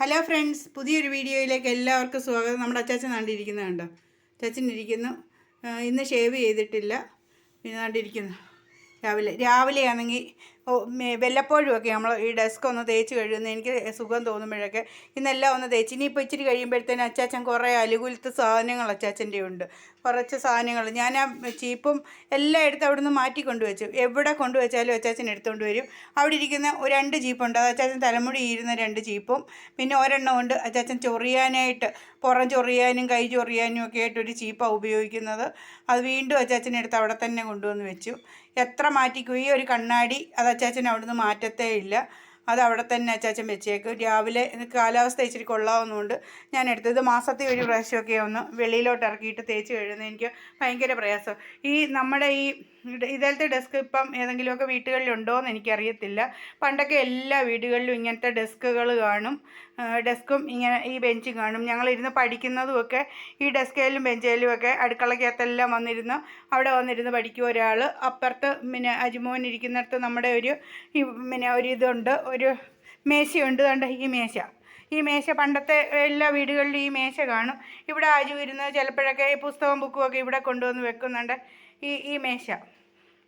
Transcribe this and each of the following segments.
Hello friends പുതിയൊരു വീഡിയോയിലേക്ക് എല്ലാവർക്കും സ്വാഗതം. നമ്മുടെ അച്ചാച്ചൻ നാണ്ടിരിക്കുന്നത് കണ്ടോ അച്ചാച്ചൻ ഇരിക്കുന്നു. ഇന്ന് ഷേവ് ചെയ്തിട്ടില്ല. പിന്നെ നാണ്ടിരിക്കുന്നു രാവിലെ രാവിലെ ആണെങ്കിൽ ഓ മേ- വല്ലപ്പോഴും ഒക്കെ നമ്മൾ ഈ ഡെസ്ക് ഒന്ന് തേച്ച് കഴിയുന്ന എനിക്ക് സുഖം തോന്നുമ്പോഴൊക്കെ ഇന്നെല്ലാം ഒന്ന് തേച്ച്. ഇനിയിപ്പോൾ ഇച്ചിരി കഴിയുമ്പോഴത്തേനും അച്ചാച്ചൻ കുറേ അലുകുലത്ത് സാധനങ്ങൾ അച്ചാച്ചന്റെ ഉണ്ട്. കുറച്ച് സാധനങ്ങൾ. ഞാൻ ആ ചീപ്പും എല്ലാം എടുത്ത് അവിടെ നിന്ന് മാറ്റി കൊണ്ടുവച്ചു. എവിടെ കൊണ്ടുവച്ചാലും അച്ചാച്ചൻ എടുത്തുകൊണ്ട് വരും. അവിടെ ഇരിക്കുന്ന രണ്ട് ചീപ്പുണ്ട്. അത് അച്ചാച്ചൻ തലമുടി ഇരുന്ന രണ്ട് ചീപ്പും. പിന്നെ ഒരെണ്ണം കൊണ്ട് അച്ചാച്ചൻ ചൊറിയാനായിട്ട് പുറം ചൊറിയാനും കൈ ചൊറിയാനും ഒക്കെ ആയിട്ടൊരു ചീപ്പാണ് ഉപയോഗിക്കുന്നത്. അത് വീണ്ടും അച്ചാച്ചൻ എടുത്ത് അവിടെ തന്നെ കൊണ്ടുവന്ന് വെച്ചു. എത്ര മാറ്റിക്കും? ഈ ഒരു കണ്ണാടി അത് അച്ചാച്ചൻ അവിടുന്ന് മാറ്റത്തേ ഇല്ല. അത് അവിടെ തന്നെ അച്ചാച്ചൻ വെച്ചേക്കും. രാവിലെ കാലാവസ്ഥ ഇച്ചിരി കൊള്ളാവുന്നതുകൊണ്ട് ഞാൻ എടുത്തത് മാസത്തിൽ ഒരു പ്രാവശ്യമൊക്കെ ഒന്ന് വെളിയിലോട്ട് ഇറക്കിയിട്ട് തേച്ച് കഴിയുന്നത് എനിക്ക് ഭയങ്കര പ്രയാസം. ഈ നമ്മുടെ ഈ ഇതിലത്തെ ഡെസ്ക് ഇപ്പം ഏതെങ്കിലുമൊക്കെ വീട്ടുകളിലുണ്ടോ എന്ന് എനിക്കറിയത്തില്ല. പണ്ടൊക്കെ എല്ലാ വീടുകളിലും ഇങ്ങനത്തെ ഡെസ്കുകൾ കാണും. ഡെസ്കും ഇങ്ങനെ ഈ ബെഞ്ചും കാണും. ഞങ്ങളിരുന്ന് പഠിക്കുന്നതുമൊക്കെ ഈ ഡെസ്കയിലും ബെഞ്ചയിലും ഒക്കെ അടുക്കളയ്ക്കകത്തെല്ലാം വന്നിരുന്ന് അവിടെ വന്നിരുന്ന് പഠിക്കും ഒരാൾ അപ്പുറത്ത് പിന്നെ അജിമോൻ ഇരിക്കുന്നിടത്ത് നമ്മുടെ ഒരു പിന്നെ ഒരു ഇതുണ്ട്. മേശയുണ്ട് കണ്ട? ഈ മേശ. ഈ മേശ പണ്ടത്തെ എല്ലാ വീടുകളിലും ഈ മേശ കാണും. ഇവിടെ ആജു ഇരുന്ന് ചിലപ്പോഴൊക്കെ ഈ പുസ്തകവും ബുക്കും ഒക്കെ ഇവിടെ കൊണ്ടുവന്ന് വെക്കുന്നുണ്ട്. ഈ ഈ മേശ.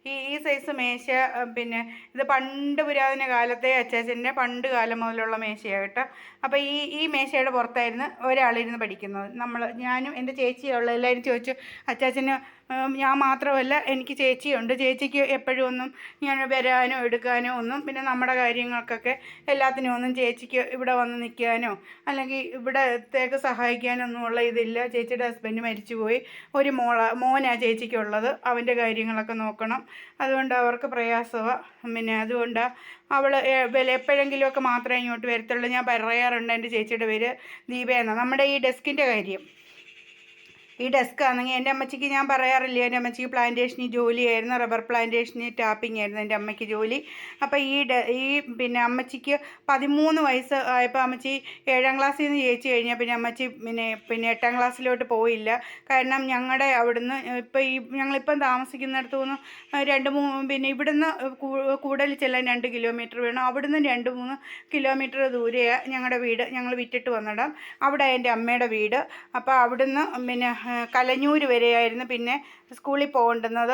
ഈ ഈ സൈസ് മേശ പിന്നെ ഇത് പണ്ട് പുരാതന കാലത്തെ അച്ചാച്ചന്റെ പണ്ട് കാലം മുതലുള്ള മേശയാണ് അപ്പോൾ ഈ ഈ മേശയുടെ പുറത്തായിരുന്നു ഒരാളിരുന്ന് പഠിക്കുന്നത്. നമ്മൾ ഞാനും എന്റെ ചേച്ചിയുള്ള എല്ലാവരും ചോദിച്ചു അച്ചാച്ചന് ഞാൻ മാത്രമല്ല എനിക്ക് ചേച്ചിയുണ്ട്. ചേച്ചിക്ക് എപ്പോഴും ഒന്നും ഞാൻ വരാനോ എടുക്കാനോ ഒന്നും പിന്നെ നമ്മുടെ കാര്യങ്ങൾക്കൊക്കെ എല്ലാത്തിനും ഒന്നും ചേച്ചിക്ക് ഇവിടെ വന്ന് നിൽക്കാനോ അല്ലെങ്കിൽ ഇവിടത്തേക്ക് സഹായിക്കാനോ ഒന്നും ഉള്ള ഇതില്ല. ചേച്ചിയുടെ ഹസ്ബൻഡ് മരിച്ചുപോയി. ഒരു മോള മോനാ ചേച്ചിക്കുള്ളത്. അവന്റെ കാര്യങ്ങളൊക്കെ നോക്കണം. അതുകൊണ്ട് അവർക്ക് പ്രയാസമാണ് പിന്നെ അതുകൊണ്ട് അവൾ എപ്പോഴെങ്കിലുമൊക്കെ മാത്രമേ ഇങ്ങോട്ട് വരത്തുള്ളൂ. ഞാൻ പറയാറുണ്ട് എന്റെ ചേച്ചിയുടെ പേര് ദീപ എന്നാണ് നമ്മുടെ ഈ ഡെസ്കിന്റെ കാര്യം. ഈ ഡെസ്ക് ആണെങ്കിൽ എന്റെ അമ്മച്ചിക്ക് ഞാൻ പറയാറില്ല എന്റെ അമ്മച്ചിക്ക് പ്ലാന്റേഷനിൽ ജോലിയായിരുന്നു റബ്ബർ പ്ലാന്റേഷനിൽ ടാപ്പിംഗ് ആയിരുന്നു എന്റെ അമ്മയ്ക്ക് ജോലി. അപ്പോൾ ഈ ഈ പിന്നെ അമ്മച്ചിക്ക് പതിമൂന്ന് വയസ്സ് ആയപ്പോൾ അമ്മച്ചി ഏഴാം ക്ലാസ്സിൽ നിന്ന് ജയിച്ചു കഴിഞ്ഞാൽ പിന്നെ അമ്മച്ചി പിന്നെ പിന്നെ എട്ടാം ക്ലാസ്സിലോട്ട് പോയില്ല. കാരണം ഞങ്ങളുടെ അവിടുന്ന് ഇപ്പോൾ ഈ ഞങ്ങളിപ്പം താമസിക്കുന്നിടത്തു നിന്ന് രണ്ട് മൂന്ന് പിന്നെ ഇവിടുന്ന് കൂടുതൽ ചെല്ലാൻ രണ്ട് കിലോമീറ്റർ വേണം. അവിടുന്ന് രണ്ട് മൂന്ന് കിലോമീറ്റർ ദൂരെയാണ് ഞങ്ങളുടെ വീട്. ഞങ്ങൾ വിറ്റിട്ട് വന്നിടാം. അവിടെ എന്റെ അമ്മയുടെ വീട്. അപ്പോൾ അവിടുന്ന് പിന്നെ കലഞ്ഞൂർ വരെയായിരുന്നു പിന്നെ സ്കൂളിൽ പോകേണ്ടുന്നത്.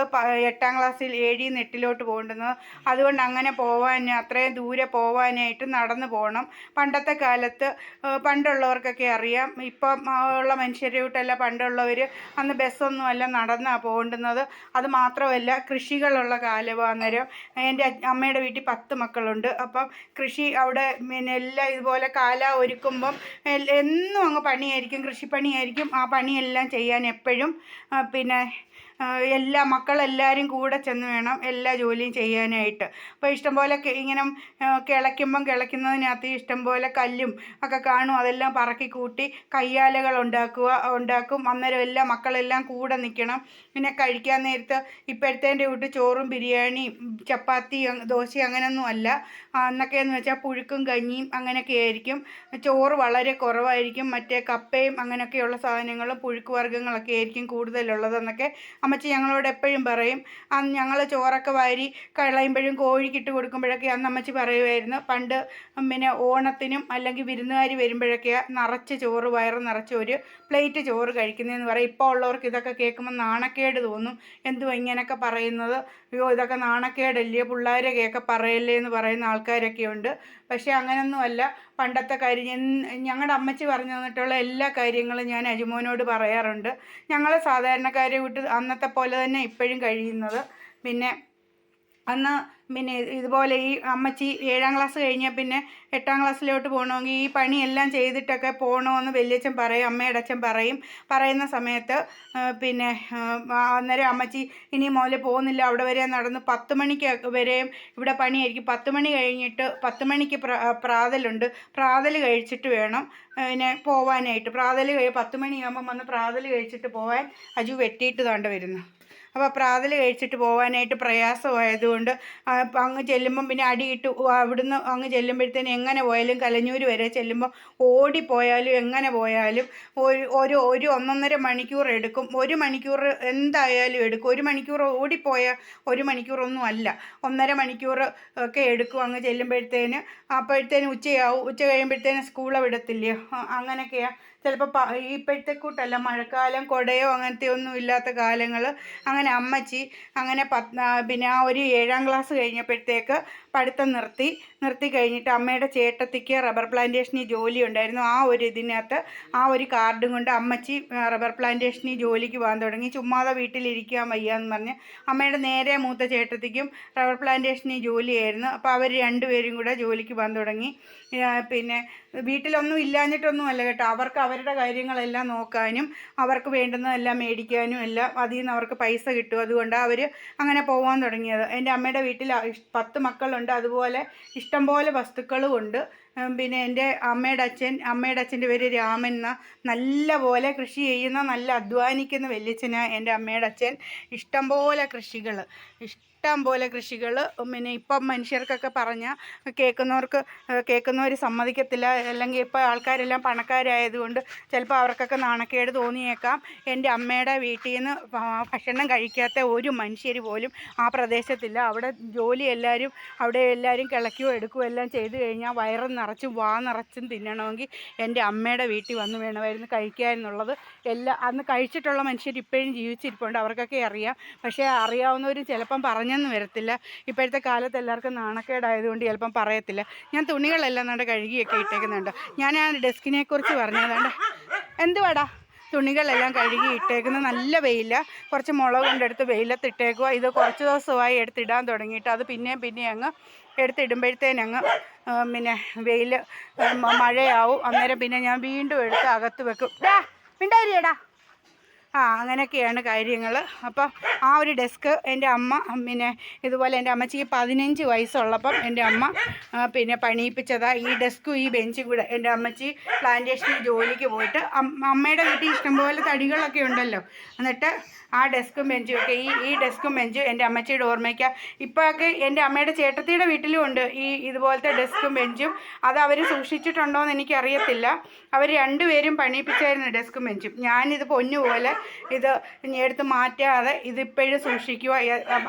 എട്ടാം ക്ലാസ്സിൽ ഏഴിൽ നിന്ന് എട്ടിലോട്ട് പോകേണ്ടുന്നത്. അതുകൊണ്ട് അങ്ങനെ പോവാൻ അത്രയും ദൂരെ പോവാനായിട്ട് നടന്നു പോകണം. പണ്ടത്തെ കാലത്ത് പണ്ടുള്ളവർക്കൊക്കെ അറിയാം. ഇപ്പം ഉള്ള ഉള്ള മനുഷ്യരോട്ടല്ല പണ്ടുള്ളവർ അന്ന് ബസ്സൊന്നും അല്ല നടന്നാണ് പോകേണ്ടുന്നത്. അത് മാത്രമല്ല കൃഷികളുള്ള കാലവും അന്നേരം എന്റെ അമ്മയുടെ വീട്ടിൽ പത്ത് മക്കളുണ്ട്. അപ്പം കൃഷി അവിടെ പിന്നെ എല്ലാം ഇതുപോലെ കാല ഒരുക്കുമ്പം എന്നും അങ്ങ് പണിയായിരിക്കും കൃഷിപ്പണിയായിരിക്കും. ആ പണിയെല്ലാം ചെയ്യാൻ എപ്പോഴും പിന്നെ എല്ലാ മക്കളെല്ലാവരും കൂടെ ചെന്ന് വേണം എല്ലാ ജോലിയും ചെയ്യാനായിട്ട്. അപ്പോൾ ഇഷ്ടംപോലെ ഇങ്ങനെ കിളയ്ക്കുമ്പം കിളയ്ക്കുന്നതിനകത്ത് ഇഷ്ടംപോലെ കല്ലും ഒക്കെ കാണും. അതെല്ലാം പറക്കി കൂട്ടി കയ്യാലകൾ ഉണ്ടാക്കുക ഉണ്ടാക്കും. അന്നേരം എല്ലാ മക്കളെല്ലാം കൂടെ നിൽക്കണം പിന്നെ കഴിക്കാൻ നേരത്ത് ഇപ്പോഴത്തേന്റെ വീട്ടിൽ ചോറും ബിരിയാണിയും ചപ്പാത്തി ദോശ അങ്ങനെയൊന്നും അല്ല. അന്നൊക്കെ അന്നൊക്കെയെന്ന് വെച്ചാൽ പുഴുക്കും കഞ്ഞിയും അങ്ങനെയൊക്കെ ആയിരിക്കും. ചോറ് വളരെ കുറവായിരിക്കും. മറ്റേ കപ്പയും അങ്ങനെയൊക്കെയുള്ള സാധനങ്ങളും പുഴുക്ക് വർഗങ്ങളൊക്കെ ആയിരിക്കും കൂടുതലുള്ളതെന്നൊക്കെ അമ്മച്ചി ഞങ്ങളോട് എപ്പോഴും പറയും അന്ന് ഞങ്ങൾ ചോറൊക്കെ വാരി കളയുമ്പോഴും കോഴിക്കിട്ട് കൊടുക്കുമ്പോഴൊക്കെ അന്ന് അമ്മച്ചി പറയുമായിരുന്നു പണ്ട് പിന്നെ ഓണത്തിനും അല്ലെങ്കിൽ വിരുന്നുകാർ വരുമ്പോഴൊക്കെ നിറച്ച് ചോറ് വയറ് നിറച്ച് ഒരു പ്ലേറ്റ് ചോറ് കഴിക്കുന്നതെന്ന് പറയും. ഇപ്പോൾ ഉള്ളവർക്ക് ഇതൊക്കെ കേൾക്കുമ്പോൾ നാണക്കേട് തോന്നും. എന്തുവാ ഇങ്ങനെയൊക്കെ പറയുന്നത്? അയ്യോ ഇതൊക്കെ നാണക്കേടല്ലേ? പിള്ളേരെ കേൾക്കെ പറയല്ലേ എന്ന് പറയുന്ന ആൾക്കാരൊക്കെ ഉണ്ട്. പക്ഷേ അങ്ങനെയൊന്നുമല്ല പണ്ടത്തെ കാര്യം ഞങ്ങളുടെ അമ്മച്ചി പറഞ്ഞു തന്നിട്ടുള്ള എല്ലാ കാര്യങ്ങളും ഞാൻ അജുമോനോട് പറയാറുണ്ട്. ഞങ്ങൾ സാധാരണക്കാരെ വിട്ട് അന്നത്തെ പോലെ തന്നെ ഇപ്പോഴും കഴിയുന്നത്. പിന്നെ അന്ന് പിന്നെ ഇതുപോലെ ഈ അമ്മച്ചി ഏഴാം ക്ലാസ് കഴിഞ്ഞാൽ പിന്നെ എട്ടാം ക്ലാസ്സിലോട്ട് പോകണമെങ്കിൽ ഈ പണിയെല്ലാം ചെയ്തിട്ടൊക്കെ പോകണമെന്ന് വലിയച്ഛൻ പറയും അമ്മയുടെ അച്ഛൻ പറയും. പറയുന്ന സമയത്ത് പിന്നെ അന്നേരം അമ്മച്ചി ഇനി മുതൽ പോകുന്നില്ല അവിടെ വരെ നടന്ന് പത്ത് മണിക്ക് വരെയും ഇവിടെ പണിയായിരിക്കും. പത്ത് മണി കഴിഞ്ഞിട്ട് പത്ത് മണിക്ക് പ്ര പ്രാതലുണ്ട്. പ്രാതൽ കഴിച്ചിട്ട് വേണം പിന്നെ പോവാനായിട്ട്. പ്രാതൽ കഴി പത്ത് മണിയാകുമ്പം വന്ന് പ്രാതൽ കഴിച്ചിട്ട് പോവാൻ അജു വെട്ടിയിട്ട് താണ്ട വരുന്നു. അപ്പോൾ പ്രാതൽ കഴിച്ചിട്ട് പോകാനായിട്ട് പ്രയാസമായതുകൊണ്ട് അങ്ങ് ചെല്ലുമ്പം പിന്നെ അടിയിട്ട് അവിടുന്ന് അങ്ങ് ചെല്ലുമ്പോഴത്തേന് എങ്ങനെ പോയാലും കലഞ്ഞൂർ വരെ ചെല്ലുമ്പോൾ ഓടിപ്പോയാലും എങ്ങനെ പോയാലും ഒരു ഒരു ഒരു ഒന്നൊന്നര മണിക്കൂർ എടുക്കും. ഒരു മണിക്കൂർ എന്തായാലും എടുക്കും. ഒരു മണിക്കൂർ ഓടിപ്പോയ ഒരു മണിക്കൂറൊന്നും അല്ല. ഒന്നര മണിക്കൂർ ഒക്കെ എടുക്കും അങ്ങ് ചെല്ലുമ്പോഴത്തേന്. അപ്പോഴത്തേന് ഉച്ചയാവും. ഉച്ച കഴിയുമ്പോഴത്തേന് സ്കൂളെ വിടത്തില്ലയോ അങ്ങനെയൊക്കെയാണ് ചിലപ്പോൾ ഈ ഇപ്പോഴത്തെ കൂട്ടല്ല മഴക്കാലം കുടയോ അങ്ങനത്തെ ഒന്നും ഇല്ലാത്ത കാലങ്ങൾ അങ്ങനെ അമ്മച്ചി അങ്ങനെ പത് പിന്നെ ആ ഒരു ഏഴാം ക്ലാസ് കഴിഞ്ഞപ്പോഴത്തേക്ക് പഠിത്തം നിർത്തി. നിർത്തി കഴിഞ്ഞിട്ട് അമ്മയുടെ ചേട്ടത്തിക്ക് റബ്ബർ പ്ലാന്റേഷനിൽ ജോലി ഉണ്ടായിരുന്നു. ആ ഒരു ഇതിനകത്ത് ആ ഒരു കാർഡും കൊണ്ട് അമ്മച്ചി റബ്ബർ പ്ലാന്റേഷനിൽ ജോലിക്ക് പോകാൻ തുടങ്ങി. ചുമ്മാതെ വീട്ടിലിരിക്കാൻ വയ്യ എന്ന് പറഞ്ഞ് അമ്മയുടെ നേരെ മൂത്ത ചേട്ടത്തിക്കും റബ്ബർ പ്ലാന്റേഷനിൽ ജോലിയായിരുന്നു. അപ്പോൾ അവർ രണ്ടുപേരും കൂടെ ജോലിക്ക് പോകാൻ തുടങ്ങി. പിന്നെ വീട്ടിലൊന്നും ഇല്ലാഞ്ഞിട്ടൊന്നും അല്ല കേട്ടോ. അവർക്ക് അവരുടെ കാര്യങ്ങളെല്ലാം നോക്കാനും അവർക്ക് വേണ്ടുന്നതെല്ലാം മേടിക്കാനും എല്ലാം അതിൽ നിന്ന് അവർക്ക് പൈസ കിട്ടും. അതുകൊണ്ട് അവർ അങ്ങനെ പോകാൻ തുടങ്ങിയത്. എന്റെ അമ്മയുടെ വീട്ടിൽ പത്ത് മക്കളുണ്ട്. അതുപോലെ ഇഷ്ടംപോലെ വസ്തുക്കളും ഉണ്ട്. പിന്നെ എന്റെ അമ്മയുടെ അച്ഛൻ അമ്മയുടെ അച്ഛന്റെ പേര് രാമൻ എന്ന നല്ല പോലെ കൃഷി ചെയ്യുന്ന നല്ല അധ്വാനിക്കുന്ന വല്യച്ഛനാണ് എന്റെ അമ്മയുടെ അച്ഛൻ. ഇഷ്ടംപോലെ കൃഷികൾ പോലെ കൃഷികൾ പിന്നെ ഇപ്പം മനുഷ്യർക്കൊക്കെ പറഞ്ഞാൽ കേൾക്കുന്നവർക്ക് കേൾക്കുന്നവർ സമ്മതിക്കത്തില്ല. അല്ലെങ്കിൽ ഇപ്പോൾ ആൾക്കാരെല്ലാം പണക്കാരായതുകൊണ്ട് ചിലപ്പോൾ അവർക്കൊക്കെ നാണക്കേട് തോന്നിയേക്കാം. എന്റെ അമ്മയുടെ വീട്ടിൽ നിന്ന് ഭക്ഷണം കഴിക്കാത്ത ഒരു മനുഷ്യർ പോലും ആ പ്രദേശത്തില്ല. അവിടെ ജോലി എല്ലാവരും അവിടെ എല്ലാവരും കിളക്കുകയോ എടുക്കുകയോ എല്ലാം ചെയ്ത് കഴിഞ്ഞാൽ വയറ് നിറച്ചും വാ നിറച്ചും തിന്നണമെങ്കിൽ എന്റെ അമ്മയുടെ വീട്ടിൽ വന്ന് വേണമായിരുന്നു കഴിക്കുക എന്നുള്ളത്. എല്ലാ അന്ന് കഴിച്ചിട്ടുള്ള മനുഷ്യർ ഇപ്പോഴും ജീവിച്ചിരിപ്പുണ്ട്. അവർക്കൊക്കെ അറിയാം. പക്ഷേ അറിയാവുന്നവർ ചിലപ്പം പറഞ്ഞെന്ന് വരത്തില്ല. ഇപ്പോഴത്തെ കാലത്ത് എല്ലാവർക്കും നാണക്കേടായതുകൊണ്ട് ചിലപ്പം പറയത്തില്ല. ഞാൻ തുണികളെല്ലാം നമ്മുടെ കഴുകിയൊക്കെ ഇട്ടേക്കുന്നുണ്ട്. ഞാൻ ആ ഡെസ്കിനെ കുറിച്ച് പറഞ്ഞതുകൊണ്ട് എന്തുവാടാ? തുണികളെല്ലാം കഴുകി ഇട്ടേക്കുന്നത് നല്ല വെയില. കുറച്ച് മുളക് കൊണ്ടെടുത്ത് വെയിലത്ത് ഇട്ടേക്കുക ഇത് കുറച്ച് ദിവസമായി എടുത്തിടാൻ തുടങ്ങിയിട്ട്. അത് പിന്നെയും പിന്നെയും അങ്ങ് എടുത്തിടുമ്പോഴത്തേനങ്ങ് പിന്നെ വെയിൽ മഴയാവും. അന്നേരം പിന്നെ ഞാൻ വീണ്ടും എടുത്ത് അകത്ത് വെക്കും. ഡാ മിണ്ടായിരിയടാ ആ അങ്ങനെയൊക്കെയാണ് കാര്യങ്ങൾ അപ്പം ആ ഒരു ഡെസ്ക് എന്റെ അമ്മ പിന്നെ ഇതുപോലെ എന്റെ അമ്മച്ചിക്ക് പതിനഞ്ച് വയസ്സുള്ളപ്പം എന്റെ അമ്മ പിന്നെ പണിയിപ്പിച്ചതാ. ഈ ഡെസ്കും ഈ ബെഞ്ചും കൂടെ എന്റെ അമ്മച്ചി പ്ലാന്റേഷനിൽ ജോലിക്ക് പോയിട്ട് അമ്മയുടെ വീട്ടിൽ ഇഷ്ടംപോലെ തടികളൊക്കെ ഉണ്ടല്ലോ. എന്നിട്ട് ആ ഡെസ്കും ബെഞ്ചും ഒക്കെ ഈ ഈ ഡെസ്കും ബെഞ്ചും എന്റെ അമ്മച്ചിയുടെ ഓർമ്മയ്ക്കാം. ഇപ്പോഴൊക്കെ എന്റെ അമ്മയുടെ ചേട്ടത്തിയുടെ വീട്ടിലും ഉണ്ട് ഈ ഇതുപോലത്തെ ഡെസ്കും ബെഞ്ചും. അത് അവർ സൂക്ഷിച്ചിട്ടുണ്ടോ എന്ന് എനിക്കറിയത്തില്ല. അവർ രണ്ടുപേരും പണിയിപ്പിച്ചായിരുന്നു ഡെസ്കും ബെഞ്ചും. ഞാനിത് പൊന്നുപോലെ ഇത് എടുത്ത് മാറ്റാതെ ഇതിപ്പോഴും സൂക്ഷിക്കുക.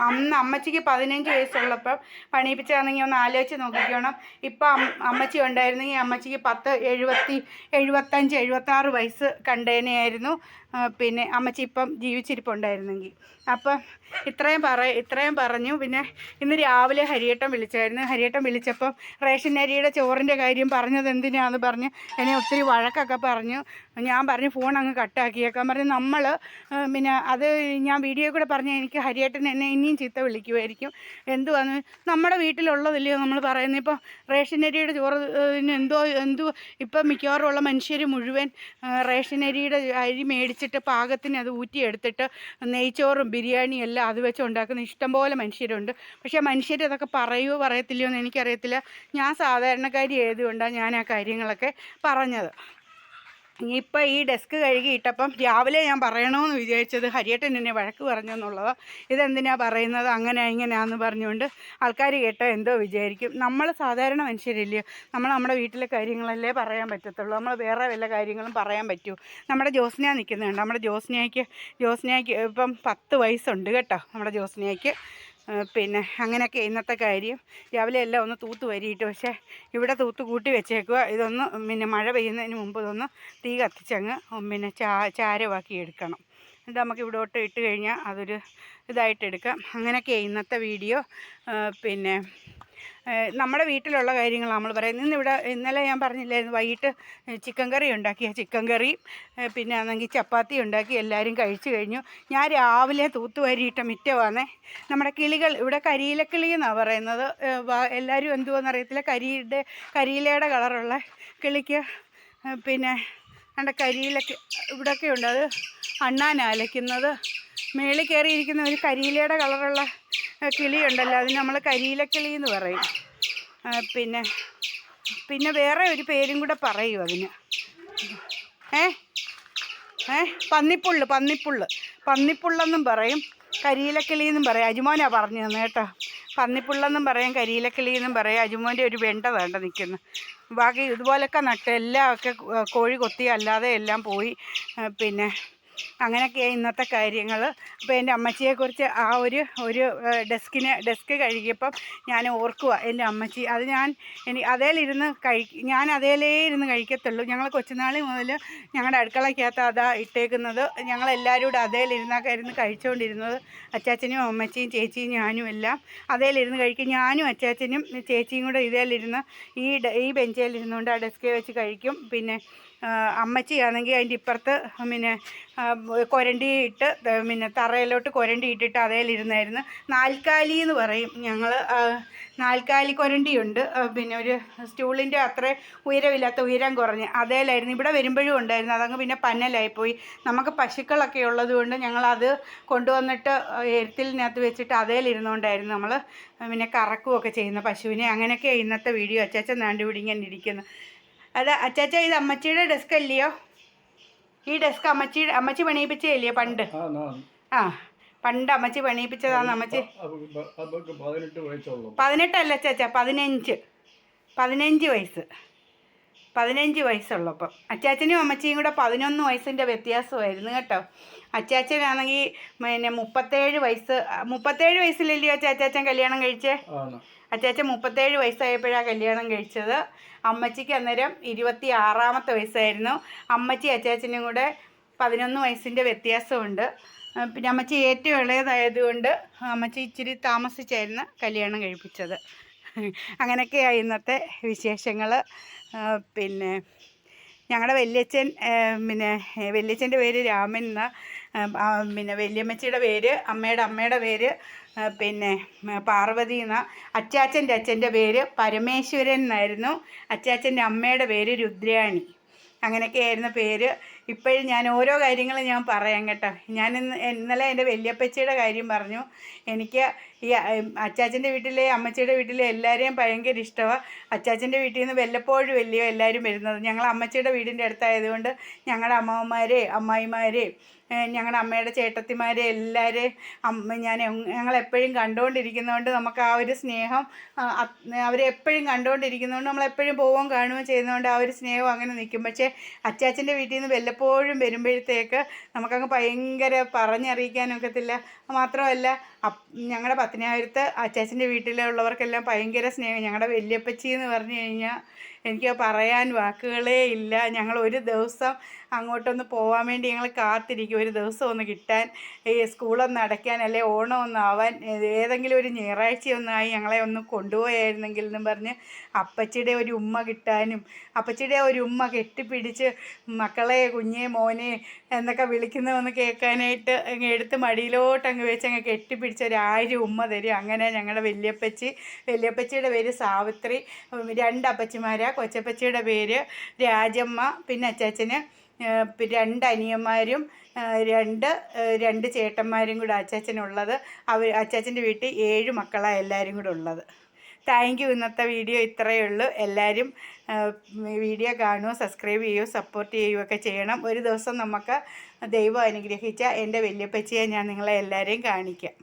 അന്ന് അമ്മച്ചിക്ക് പതിനഞ്ച് വയസ്സുള്ളപ്പം പണിയിപ്പിച്ചാണെങ്കിൽ ഒന്ന് ആലോചിച്ച് നോക്കിക്കണം. ഇപ്പം അമ്മച്ചി ഉണ്ടായിരുന്നെങ്കിൽ അമ്മച്ചിക്ക് പത്ത് എഴുപത്തി എഴുപത്തഞ്ച് എഴുപത്താറ് വയസ്സ് കണ്ടേനെയായിരുന്നു. പിന്നെ അമ്മച്ചി ഇപ്പം ജീവിച്ചിരിപ്പുണ്ടായിരുന്നെങ്കിൽ. അപ്പം ഇത്രയും പറ ഇത്രയും പറഞ്ഞു. പിന്നെ ഇന്ന് രാവിലെ ഹരിയേട്ടൻ വിളിച്ചായിരുന്നു. ഹരിയേട്ടൻ വിളിച്ചപ്പം റേഷൻ അരിയുടെ ചോറിന്റെ കാര്യം പറഞ്ഞത് എന്തിനാന്ന് പറഞ്ഞ് എന്നെ ഒത്തിരി വഴക്കൊക്കെ പറഞ്ഞു. ഞാൻ പറഞ്ഞു ഫോൺ അങ്ങ് കട്ടാക്കിയേക്കാൻ പറഞ്ഞു നമ്മൾ പിന്നെ അത് ഞാൻ വീഡിയോ കൂടെ പറഞ്ഞ് എനിക്ക് ഹരിയേട്ടൻ എന്നെ ഇനിയും ചീത്ത വിളിക്കുമായിരിക്കും എന്തുവാന്ന്? നമ്മുടെ വീട്ടിലുള്ളതില്ലയോ നമ്മൾ പറയുന്നത് ഇപ്പോൾ റേഷൻ അരിയുടെ ചോറ് എന്തോ എന്തോ ഇപ്പം മിക്കവാറും ഉള്ള മനുഷ്യർ മുഴുവൻ റേഷൻ അരിയുടെ അരി മേടിച്ചിട്ട് പാകത്തിന് അത് ഊറ്റിയെടുത്തിട്ട് നെയ്ച്ചോറും ബിരിയാണിയും എല്ലാം അത് വെച്ച് ഉണ്ടാക്കുന്ന ഇഷ്ടംപോലെ മനുഷ്യരുണ്ട്. പക്ഷേ മനുഷ്യർ അതൊക്കെ പറയുമോ പറയത്തില്ലയോ എന്ന് എനിക്കറിയത്തില്ല. ഞാൻ സാധാരണക്കാരി ഏതുകൊണ്ടാണ് ഞാൻ ആ കാര്യങ്ങളൊക്കെ പറഞ്ഞത്. ഇനിയിപ്പോൾ ഈ ഡെസ്ക് കഴുകിയിട്ടപ്പം രാവിലെ ഞാൻ പറയണമെന്ന് വിചാരിച്ചത് ഹരിയേട്ടൻ എന്നെ വഴക്ക് പറഞ്ഞു എന്നുള്ളത്. ഇതെന്തിനാണ് പറയുന്നത്? അങ്ങനെ ഇങ്ങനെയാന്ന് പറഞ്ഞുകൊണ്ട് ആൾക്കാർ കേട്ടോ എന്തോ വിചാരിക്കും. നമ്മൾ സാധാരണ മനുഷ്യരില്ലയോ നമ്മൾ നമ്മുടെ വീട്ടിലെ കാര്യങ്ങളല്ലേ പറയാൻ പറ്റത്തുള്ളൂ. നമ്മൾ വേറെ വല്ല കാര്യങ്ങളും പറയാൻ പറ്റൂ. നമ്മുടെ ജോസ്ന നിൽക്കുന്നുണ്ട് നമ്മുടെ ജോസ്നയ്ക്ക് ജോസ്നയ്ക്ക് ഇപ്പം പത്ത് വയസ്സുണ്ട് കേട്ടോ. നമ്മുടെ ജോസ്നയ്ക്ക്. ആ, പിന്നെ അങ്ങനെയൊക്കെ ഇന്നത്തെ കാര്യം. രാവിലെ എല്ലാം ഒന്ന് തൂത്ത് വരിയിട്ട് പക്ഷേ ഇവിടെ തൂത്ത് കൂട്ടി വെച്ചേക്കുക ഇതൊന്ന് പിന്നെ മഴ പെയ്യുന്നതിന് മുമ്പ് ഇതൊന്ന് തീ കത്തിച്ചങ്ങ് പിന്നെ ചാ ചാരമാക്കി എടുക്കണം. എന്നിട്ട് നമുക്ക് ഇവിടോട്ട് ഇട്ട് കഴിഞ്ഞാൽ അതൊരു ഇതായിട്ട് എടുക്കാം. അങ്ങനെയൊക്കെ ഇന്നത്തെ വീഡിയോ. പിന്നെ നമ്മുടെ വീട്ടിലുള്ള കാര്യങ്ങൾ നമ്മൾ പറയുന്നത്. ഇന്നിവിടെ ഇന്നലെ ഞാൻ പറഞ്ഞില്ലായിരുന്നു വൈകിട്ട് ചിക്കൻ കറി ഉണ്ടാക്കിയ ചിക്കൻ കറി പിന്നെ ആണെങ്കിൽ ചപ്പാത്തി ഉണ്ടാക്കി എല്ലാവരും കഴിച്ചു കഴിഞ്ഞു. ഞാൻ രാവിലെ തൂത്തുവാരിയിട്ട മിറ്റമാണേ. നമ്മുടെ കിളികൾ ഇവിടെ കരിയിലക്കിളി എന്നാണ് പറയുന്നത്. എല്ലാവരും എന്തുവാന്ന് അറിയത്തില്ല. കരിയുടെ കരിയിലയുടെ കളറുള്ള കിളിക്ക് പിന്നെ നമ്മുടെ കരിയിലൊക്കെ ഇവിടെയൊക്കെ ഉണ്ട്. അത് അണ്ണാൻ അലയ്ക്കുന്നത്. മേളിൽ കയറിയിരിക്കുന്ന ഒരു കരിയിലയുടെ കളറുള്ള കിളിയുണ്ടല്ലോ. അതിന് നമ്മൾ കരിയിലക്കിളി എന്ന് പറയും പിന്നെ പിന്നെ വേറെ ഒരു പേരും കൂടെ പറയും അതിന്. ഏ? ഏ? പന്നിപ്പുള്ള് പന്നിപ്പുള്ള്. പന്നിപ്പുള്ളെന്നും പറയും കരിയിലക്കിളി എന്നും പറയും. അജുമോനാണ് പറഞ്ഞു തന്നെ കേട്ടോ. പന്നിപ്പുള്ളെന്നും പറയും കരിയിലക്കിളി എന്നും പറയും. അജുമോന്റെ ഒരു വെണ്ട വേണ്ട നിൽക്കുന്നു. ബാക്കി ഇതുപോലൊക്കെ നട്ട് എല്ലാം ഒക്കെ കോഴി കൊത്തി അല്ലാതെ എല്ലാം പോയി. പിന്നെ അങ്ങനെയൊക്കെയാണ് ഇന്നത്തെ കാര്യങ്ങൾ. അപ്പോൾ എന്റെ അമ്മച്ചിയെക്കുറിച്ച് ആ ഒരു ഒരു ഡെസ്കിന് ഡെസ്ക് കഴുകിയപ്പം ഞാൻ ഓർക്കുക എന്റെ അമ്മച്ചി. അത് ഞാൻ എനിക്ക് അതേലിരുന്ന് കഴി ഞാൻ അതേലേ ഇരുന്ന് കഴിക്കത്തുള്ളൂ. ഞങ്ങൾ കൊച്ചുനാളി മുതൽ ഞങ്ങളുടെ അടുക്കളയ്ക്കകത്ത് അതാ ഇട്ടേക്കുന്നത്. ഞങ്ങളെല്ലാവരും കൂടെ അതേലിരുന്നൊക്കെ ഇരുന്ന് കഴിച്ചുകൊണ്ടിരുന്നത് അച്ചാച്ചനും അമ്മച്ചിയും ചേച്ചിയും ഞാനും എല്ലാം അതേലിരുന്ന് കഴിക്കും. ഞാനും അച്ചാച്ചനും ചേച്ചിയും കൂടെ ഇതേലിരുന്ന് ഈ ഈ ബെഞ്ചേലിരുന്നുകൊണ്ട് ആ ഡെസ്കിൽ വെച്ച് കഴിക്കും. പിന്നെ അമ്മച്ചിയാണെങ്കിൽ അതിന്റെ ഇപ്പുറത്ത് പിന്നെ കൊരണ്ടി ഇട്ട് പിന്നെ തറയിലോട്ട് കൊരണ്ടി ഇട്ടിട്ട് അതേലിരുന്നായിരുന്നു. നാൽക്കാലി എന്ന് പറയും ഞങ്ങൾ നാൽക്കാലി കൊരണ്ടിയുണ്ട്. പിന്നെ ഒരു സ്റ്റൂളിന്റെ അത്ര ഉയരമില്ലാത്ത ഉയരം കുറഞ്ഞ് അതേലായിരുന്നു. ഇവിടെ വരുമ്പോഴും ഉണ്ടായിരുന്നു. അതങ്ങ് പിന്നെ പന്നലായിപ്പോയി. നമുക്ക് പശുക്കളൊക്കെ ഉള്ളത് കൊണ്ട് ഞങ്ങളത് കൊണ്ടുവന്നിട്ട് എരുത്തിലിനകത്ത് വെച്ചിട്ട് അതേലിരുന്നുകൊണ്ടായിരുന്നു നമ്മൾ പിന്നെ കറക്കുകയൊക്കെ ചെയ്യുന്ന പശുവിനെ. അങ്ങനെയൊക്കെ ഇന്നത്തെ വീഡിയോ. അച്ചാച്ചൻ നാണ്ടുപിടിങ്ങനെ ഇരിക്കുന്നു. അത് അച്ചാച്ച ഇത് അമ്മച്ചിയുടെ ഡെസ്ക് അല്ലയോ? ഈ ഡെസ്ക് അമ്മച്ചി അമ്മച്ചി പണിയിപ്പിച്ചല്ലേ പണ്ട്? ആ പണ്ട് അമ്മച്ചി പണിയിപ്പിച്ചതാണ് അമ്മച്ചി. പതിനെട്ടല്ല അച്ചാച്ച പതിനഞ്ച്. പതിനഞ്ച് വയസ്സ്. പതിനഞ്ച് വയസ്സുള്ളപ്പം അച്ചാച്ചനും അമ്മച്ചിയും കൂടെ പതിനൊന്ന് വയസ്സിന്റെ വ്യത്യാസമായിരുന്നു കേട്ടോ. അച്ചാച്ചനാണെങ്കിൽ പിന്നെ മുപ്പത്തേഴ് വയസ്സ് മുപ്പത്തേഴ് വയസ്സിലല്ലയോ അച്ചാച്ചാച്ചൻ കല്യാണം കഴിച്ചേ? ആണ് അച്ചാച്ചൻ മുപ്പത്തേഴ് വയസ്സായപ്പോഴാണ് കല്യാണം കഴിച്ചത്. അമ്മച്ചിക്ക് അന്നേരം ഇരുപത്തി ആറാമത്തെ വയസ്സായിരുന്നു. അമ്മച്ചി അച്ചാച്ചനും കൂടെ പതിനൊന്ന് വയസ്സിന്റെ വ്യത്യാസമുണ്ട്. പിന്നെ അമ്മച്ചി ഏറ്റവും ഇളയതായതുകൊണ്ട് അമ്മച്ചി ഇച്ചിരി താമസിച്ചായിരുന്നു കല്യാണം കഴിപ്പിച്ചത്. അങ്ങനെയൊക്കെയാണ് ഇന്നത്തെ വിശേഷങ്ങൾ പിന്നെ ഞങ്ങളുടെ വല്യച്ഛൻ പിന്നെ വല്യച്ഛന്റെ പേര് രാമൻ എന്ന. ആ, ആ, പിന്നെ വല്യമ്മച്ചിയുടെ പേര് അമ്മയുടെ അമ്മയുടെ പേര് പിന്നെ പാർവതി എന്ന അച്ചാച്ചന്റെ അച്ഛന്റെ പേര് പരമേശ്വരൻ എന്നായിരുന്നു. അച്ചാച്ചന്റെ അമ്മയുടെ പേര് രുദ്രാണി. അങ്ങനെയൊക്കെയായിരുന്നു പേര്. ഇപ്പോഴും ഞാൻ ഓരോ കാര്യങ്ങളും ഞാൻ പറയാം കേട്ടോ. ഞാൻ ഇന്ന് ഇന്നലെ എന്റെ വല്യപ്പച്ചയുടെ കാര്യം പറഞ്ഞു. എനിക്ക് ഈ അച്ചാച്ചന്റെ വീട്ടിലെ അമ്മച്ചിയുടെ വീട്ടിലെ എല്ലാവരെയും ഭയങ്കര ഇഷ്ടമാണ്. അച്ചാച്ചന്റെ വീട്ടിൽ നിന്ന് വല്ലപ്പോഴും വലിയ എല്ലാവരും വരുന്നത്. ഞങ്ങൾ അമ്മച്ചിയുടെ വീടിന്റെ അടുത്തായതുകൊണ്ട് ഞങ്ങളുടെ അമ്മമാരെ അമ്മായിമാരെ ഞങ്ങളുടെ അമ്മയുടെ ചേട്ടത്തിമാരെ എല്ലാവരെയും അമ്മ ഞാൻ ഞങ്ങളെപ്പോഴും കണ്ടുകൊണ്ടിരിക്കുന്നതുകൊണ്ട് നമുക്ക് ആ ഒരു സ്നേഹം അവരെ എപ്പോഴും കണ്ടുകൊണ്ടിരിക്കുന്നതുകൊണ്ട് നമ്മളെപ്പോഴും പോവുകയും കാണുകയും ചെയ്യുന്നതുകൊണ്ട് ആ ഒരു സ്നേഹം അങ്ങനെ നിൽക്കും പക്ഷേ അച്ചാച്ചന്റെ വീട്ടിൽ നിന്ന് വല്ലപ്പോഴും വരുമ്പോഴത്തേക്ക് നമുക്കങ്ങ് ഭയങ്കര പറഞ്ഞറിയിക്കാനൊക്കത്തില്ല മാത്രമല്ല ഞങ്ങളുടെ പത്തിനായിരത്ത് അച്ചാച്ചന്റെ വീട്ടിലുള്ളവർക്കെല്ലാം ഭയങ്കര സ്നേഹം. ഞങ്ങളുടെ വല്യപ്പച്ചി എന്ന് പറഞ്ഞു കഴിഞ്ഞാൽ എനിക്ക് പറയാൻ വാക്കുകളേ ഇല്ല. ഞങ്ങൾ ഒരു ദിവസം അങ്ങോട്ടൊന്ന് പോകാൻ വേണ്ടി ഞങ്ങൾ കാത്തിരിക്കും. ഒരു ദിവസം ഒന്ന് കിട്ടാൻ ഈ സ്കൂളൊന്ന് അടയ്ക്കാൻ അല്ലെ ഓണം ഒന്ന് ആവാൻ ഏതെങ്കിലും ഒരു ഞായറാഴ്ച ഒന്നായി ഞങ്ങളെ ഒന്ന് കൊണ്ടുപോയായിരുന്നെങ്കിൽ എന്നും പറഞ്ഞ് അപ്പച്ചിയുടെ ഒരു ഉമ്മ കിട്ടാനും അപ്പച്ചിയുടെ ഒരു ഉമ്മ കെട്ടിപ്പിടിച്ച് മക്കളെ കുഞ്ഞെ മോനെ എന്നൊക്കെ വിളിക്കുന്നതെന്ന് കേൾക്കാനായിട്ട് എടുത്ത് മടിയിലോട്ട് അങ്ങ് വെച്ച് അങ്ങ് കെട്ടിപ്പിടിച്ച് ഒരു ആയിരം ഉമ്മ തരും. അങ്ങനെ ഞങ്ങളുടെ വല്യപ്പച്ചി വലിയപ്പച്ചിയുടെ പേര് സാവിത്രി രണ്ട് അപ്പച്ചിമാരാ. കൊച്ചപ്പച്ചിയുടെ പേര് രാജമ്മ പിന്നെ അച്ചാച്ചന്. രണ്ട് അനിയന്മാരും രണ്ട് രണ്ട് ചേട്ടന്മാരും കൂടെ അച്ചാച്ചനുള്ളത്. അവർ അച്ചാച്ചന്റെ വീട്ടിൽ ഏഴ് മക്കളാണ് എല്ലാവരും കൂടെ ഉള്ളത്. Thank you. ഇന്നത്തെ വീഡിയോ ഇത്രയേ ഉള്ളൂ. എല്ലാവരും വീഡിയോ കാണുക സബ്സ്ക്രൈബ് ചെയ്യുകയോ സപ്പോർട്ട് ചെയ്യുകയൊക്കെ ചെയ്യണം. ഒരു ദിവസം നമുക്ക് ദൈവം അനുഗ്രഹിച്ച എന്റെ വല്യപ്പച്ചിയെ ഞാൻ നിങ്ങളെ എല്ലാവരെയും കാണിക്കാം.